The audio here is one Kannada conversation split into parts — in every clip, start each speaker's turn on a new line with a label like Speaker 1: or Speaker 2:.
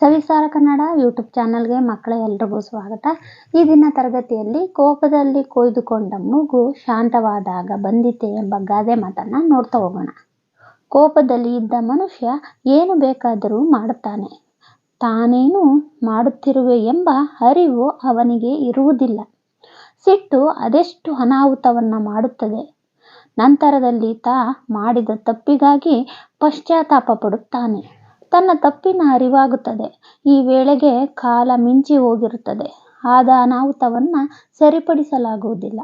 Speaker 1: ಸವಿಸ್ತಾರ ಕನ್ನಡ ಯೂಟ್ಯೂಬ್ ಚಾನಲ್ಗೆ ಮಕ್ಕಳ ಎಲ್ರಿಗೂ ಸ್ವಾಗತ. ಈ ದಿನ ತರಗತಿಯಲ್ಲಿ ಕೋಪದಲ್ಲಿ ಕೊಯ್ದುಕೊಂಡ ಮೂಗು ಶಾಂತವಾದಾಗ ಬಂದಿತೆ ಎಂಬ ಗಾದೆ ಮಾತನ್ನ ನೋಡ್ತಾ ಹೋಗೋಣ. ಕೋಪದಲ್ಲಿ ಇದ್ದ ಮನುಷ್ಯ ಏನು ಬೇಕಾದರೂ ಮಾಡುತ್ತಾನೆ. ತಾನೇನು ಮಾಡುತ್ತಿರುವೆ ಎಂಬ ಅರಿವು ಅವನಿಗೆ ಇರುವುದಿಲ್ಲ. ಸಿಟ್ಟು ಅದೆಷ್ಟು ಅನಾಹುತವನ್ನ ಮಾಡುತ್ತದೆ. ನಂತರದಲ್ಲಿ ತಾ ಮಾಡಿದ ತಪ್ಪಿಗಾಗಿ ಪಶ್ಚಾತ್ತಾಪ ಪಡುತ್ತಾನೆ. ತನ್ನ ತಪ್ಪಿನ ಅರಿವಾಗುತ್ತದೆ. ಈ ವೇಳೆಗೆ ಕಾಲ ಮಿಂಚಿ ಹೋಗಿರುತ್ತದೆ. ಆದ ಅನಾಹುತವನ್ನು ಸರಿಪಡಿಸಲಾಗುವುದಿಲ್ಲ.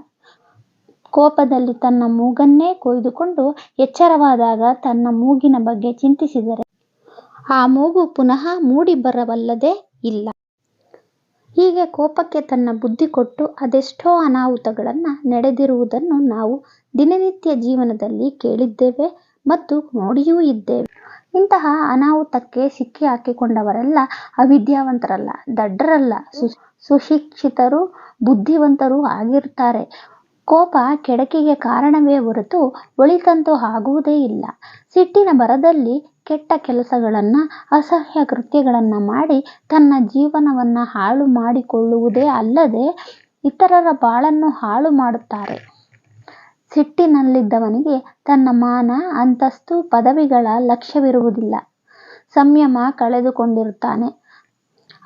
Speaker 1: ಕೋಪದಲ್ಲಿ ತನ್ನ ಮೂಗನ್ನೇ ಕೊಯ್ದುಕೊಂಡು ಎಚ್ಚರವಾದಾಗ ತನ್ನ ಮೂಗಿನ ಬಗ್ಗೆ ಚಿಂತಿಸಿದರೆ ಆ ಮೂಗು ಪುನಃ ಮೂಡಿ ಬರವಲ್ಲದೆ ಇಲ್ಲ. ಹೀಗೆ ಕೋಪಕ್ಕೆ ತನ್ನ ಬುದ್ಧಿ ಕೊಟ್ಟು ಅದೆಷ್ಟೋ ಅನಾಹುತಗಳನ್ನು ನಡೆದಿರುವುದನ್ನು ನಾವು ದಿನನಿತ್ಯ ಜೀವನದಲ್ಲಿ ಕೇಳಿದ್ದೇವೆ. ಮತ್ತು ನೋಡಿಯೂ ಇದ್ದೇವೆ. ಇಂತಹ ಅನಾಹುತಕ್ಕೆ ಸಿಕ್ಕಿ ಹಾಕಿಕೊಂಡವರೆಲ್ಲ ಅವಿದ್ಯಾವಂತರಲ್ಲ ದಡ್ಡರಲ್ಲ ಸುಶಿಕ್ಷಿತರು, ಬುದ್ಧಿವಂತರು ಆಗಿರುತ್ತಾರೆ. ಕೋಪ ಕೆಡಕಿಗೆ ಕಾರಣವೇ ಹೊರತು ಒಳಿತಂತೂ ಆಗುವುದೇ ಇಲ್ಲ. ಸಿಟ್ಟಿನ ಬರದಲ್ಲಿ ಕೆಟ್ಟ ಕೆಲಸಗಳನ್ನು, ಅಸಹ್ಯ ಕೃತ್ಯಗಳನ್ನು ಮಾಡಿ ತನ್ನ ಜೀವನವನ್ನ ಹಾಳು ಮಾಡಿಕೊಳ್ಳುವುದೇ ಅಲ್ಲದೆ ಇತರರ ಬಾಳನ್ನು ಹಾಳು ಮಾಡುತ್ತಾರೆ. ಸಿಟ್ಟಿನಲ್ಲಿದ್ದವನಿಗೆ ತನ್ನ ಮಾನ, ಅಂತಸ್ತು, ಪದವಿಗಳ ಲಕ್ಷ್ಯವಿರುವುದಿಲ್ಲ. ಸಂಯಮ ಕಳೆದುಕೊಂಡಿರುತ್ತಾನೆ.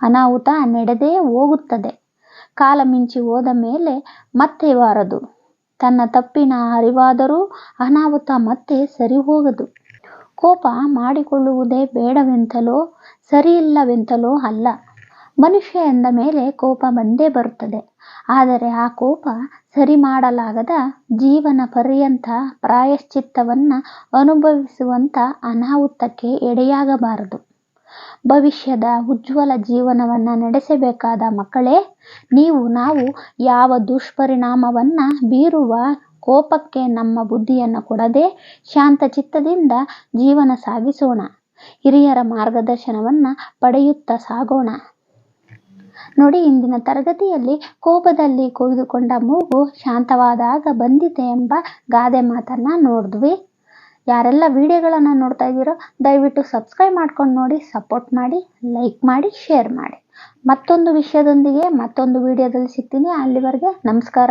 Speaker 1: ಅನಾಹುತ ನಡೆದೇ ಹೋಗುತ್ತದೆ. ಕಾಲ ಮಿಂಚಿ ಹೋದ ಮೇಲೆ ಮತ್ತೆ ಬಾರದು ತನ್ನ ತಪ್ಪಿನ ಅರಿವಾದರೂ ಅನಾಹುತ ಮತ್ತೆ ಸರಿ ಹೋಗದು ಕೋಪ ಮಾಡಿಕೊಳ್ಳುವುದೇ ಬೇಡವೆಂತಲೋ, ಸರಿಯಿಲ್ಲವೆಂತಲೋ ಅಲ್ಲ. ಮನುಷ್ಯ ಎಂದ ಮೇಲೆ ಕೋಪ ಬಂದೇ ಬರುತ್ತದೆ. ಆದರೆ ಆ ಕೋಪ ಸರಿ ಮಾಡಲಾಗದ ಜೀವನ ಪರ್ಯಂತ ಪ್ರಾಯಶ್ಚಿತ್ತವನ್ನ ಅನುಭವಿಸುವಂತ ಅನಾಹುತಕ್ಕೆ ಎಡೆಯಾಗಬಾರದು. ಭವಿಷ್ಯದ ಉಜ್ವಲ ಜೀವನವನ್ನ ನಡೆಸಬೇಕಾದ ಮಕ್ಕಳೇ, ನೀವು, ನಾವು ಯಾವ ದುಷ್ಪರಿಣಾಮವನ್ನ ಬೀರುವ ಕೋಪಕ್ಕೆ ನಮ್ಮ ಬುದ್ಧಿಯನ್ನು ಕೊಡದೆ ಶಾಂತಚಿತ್ತದಿಂದ ಜೀವನ ಸಾಗಿಸೋಣ. ಹಿರಿಯರ ಮಾರ್ಗದರ್ಶನವನ್ನ ಪಡೆಯುತ್ತಾ ಸಾಗೋಣ. ನೋಡಿ, ಇಂದಿನ ತರಗತಿಯಲ್ಲಿ ಕೋಪದಲ್ಲಿ ಕೊಯ್ದುಕೊಂಡ ಮೂಗು ಶಾಂತವಾದಾಗ ಬಂದಿದೆ ಎಂಬ ಗಾದೆ ಮಾತನ್ನ ನೋಡಿದ್ವಿ. ಯಾರೆಲ್ಲ ವಿಡಿಯೋಗಳನ್ನು ನೋಡ್ತಾ ಇದ್ದೀರೋ, ದಯವಿಟ್ಟು ಸಬ್ಸ್ಕ್ರೈಬ್ ಮಾಡ್ಕೊಂಡು ನೋಡಿ, ಸಪೋರ್ಟ್ ಮಾಡಿ, ಲೈಕ್ ಮಾಡಿ, ಶೇರ್ ಮಾಡಿ. ಮತ್ತೊಂದು ವಿಷಯದೊಂದಿಗೆ ಮತ್ತೊಂದು ವಿಡಿಯೋದಲ್ಲಿ ಸಿಗ್ತೀನಿ. ಅಲ್ಲಿವರೆಗೆ ನಮಸ್ಕಾರ.